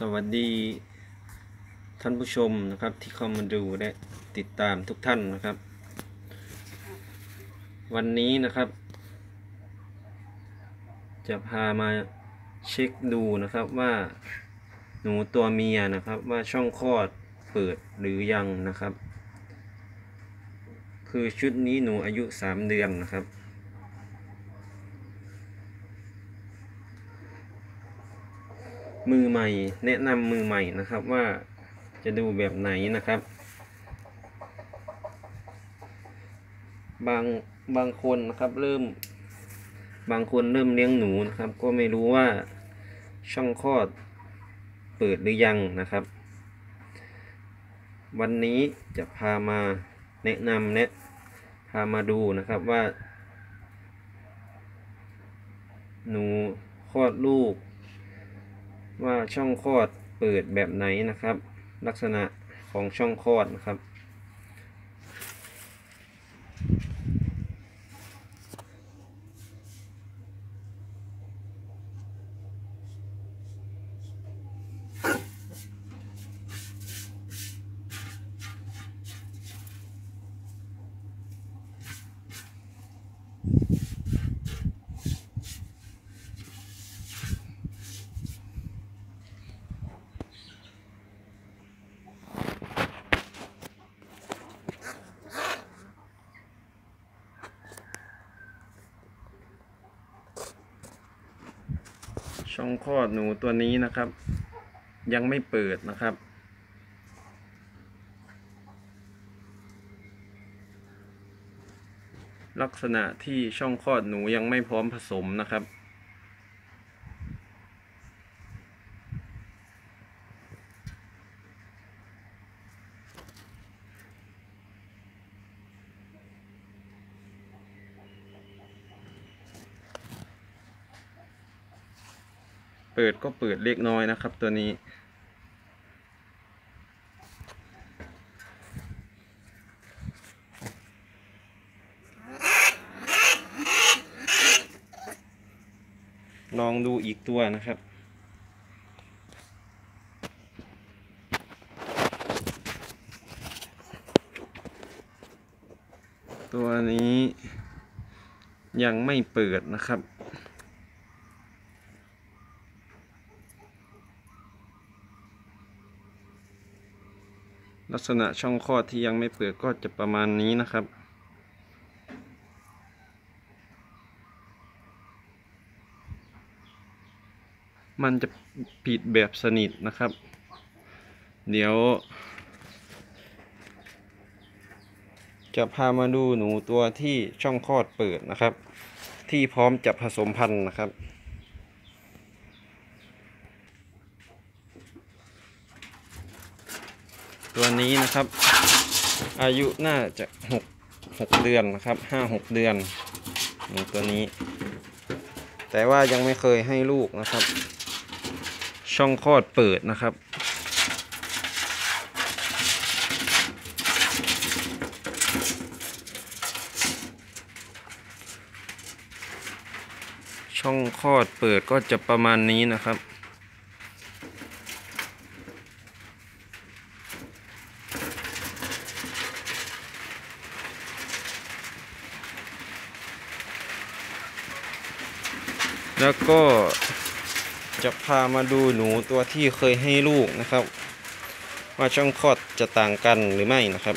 สวัสดีท่านผู้ชมนะครับที่เข้ามาดูและติดตามทุกท่านนะครับ วันนี้นะครับ จะพามาเช็คดูนะครับว่าหนูตัวเมียนะครับว่าช่องคลอดเปิดหรือยังนะครับ คือชุดนี้หนูอายุ 3 เดือนนะครับ มือใหม่ แนะนำมือใหม่นะครับว่าจะดูแบบไหนนะครับ บางบางคนนะครับเริ่ม บางคนเริ่มเลี้ยงหนูนะครับ ก็ไม่รู้ว่าช่องคลอดเปิดหรือยังนะครับ วันนี้จะพามาแนะนำแนะพามาดูนะครับว่า หนูคลอดลูก ว่าช่องคลอดเปิดแบบไหนนะครับ ลักษณะของช่องคลอดนะครับ ช่องคลอดหนูตัวนี้นะครับ ยังไม่เปิดนะครับ ลักษณะที่ช่องคลอดหนูยังไม่พร้อมผสมนะครับ เปิดก็เปิดเล็กน้อยนะครับ ตัวนี้ ลองดูอีกตัวนะครับตัวนี้ยังไม่เปิดนะครับ ลักษณะช่องคลอดที่ยังไม่เปิดก็จะประมาณนี้นะครับ มันจะปิดแบบสนิทนะครับ เดี๋ยว จะพามาดูหนูตัวที่ช่องคลอดเปิดนะครับ ที่พร้อมจะผสมพันธุ์นะครับ ตัวนี้นะครับ อายุน่าจะหกหกเดือนนะครับห้าหกเดือนหนูตัวนี้ แต่ว่ายังไม่เคยให้ลูกนะครับ ช่องคลอดเปิดนะครับ ช่องคลอดเปิดก็จะประมาณนี้นะครับ แล้วก็จะพามาดูหนูตัวที่เคยให้ลูกนะครับ ว่าช่องคลอดจะต่างกันหรือไม่นะครับ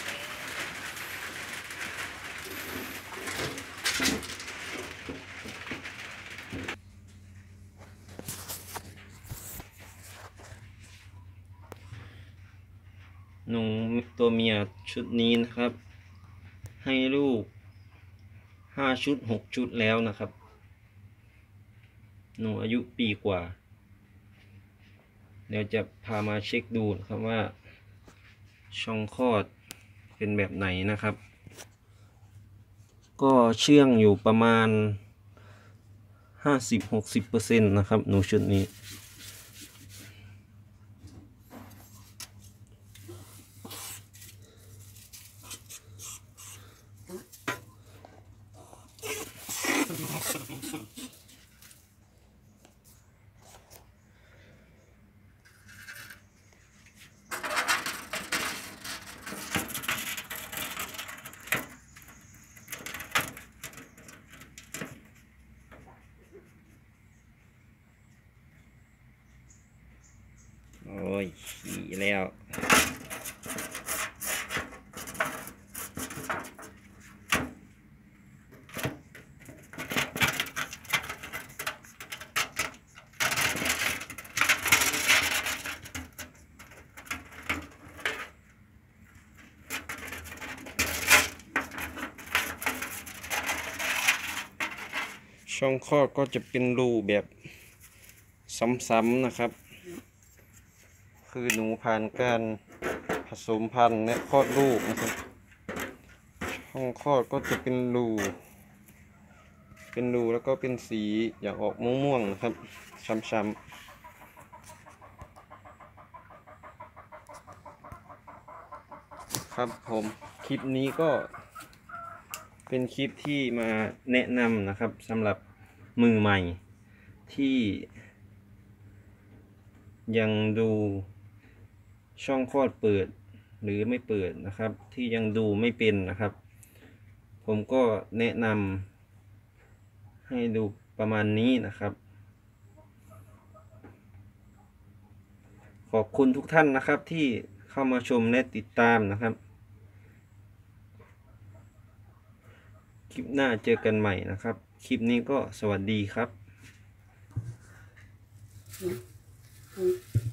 หนูตัวเมียชุดนี้นะครับ ให้ลูกห้าชุดหกชุดแล้วนะครับ หนูอายุปีกว่า เดี๋ยวจะพามาเช็คดูนะครับว่า ช่องคลอดเป็นแบบไหนนะครับ ก็เชื่องอยู่ประมาณ 50-60%นะครับ หนูชุดนี้ ต ยขี่ แล้ว ช่องคลอดก็จะเป็นรูแบบซ้ำๆนะครับ คือหนูผ่านการผสมพันธุ์และคลอดลูกนะครับช่องคลอดก็จะเป็นรู เป็นรูแล้วก็เป็นสีอย่างออกม่วงๆนะครับ ช้ำๆครับผมคลิปนี้ก็เป็นคลิปที่มาแนะนำนะครับสำหรับมือใหม่ที่ยังดู ช่องคลอดเปิดหรือไม่เปิดนะครับ ที่ยังดูไม่เป็นนะครับ ผมก็แนะนำให้ดูประมาณนี้นะครับ ขอบคุณทุกท่านนะครับที่เข้ามาชมและติดตามนะครับ คลิปหน้าเจอกันใหม่นะครับ คลิปนี้ก็สวัสดีครับอืม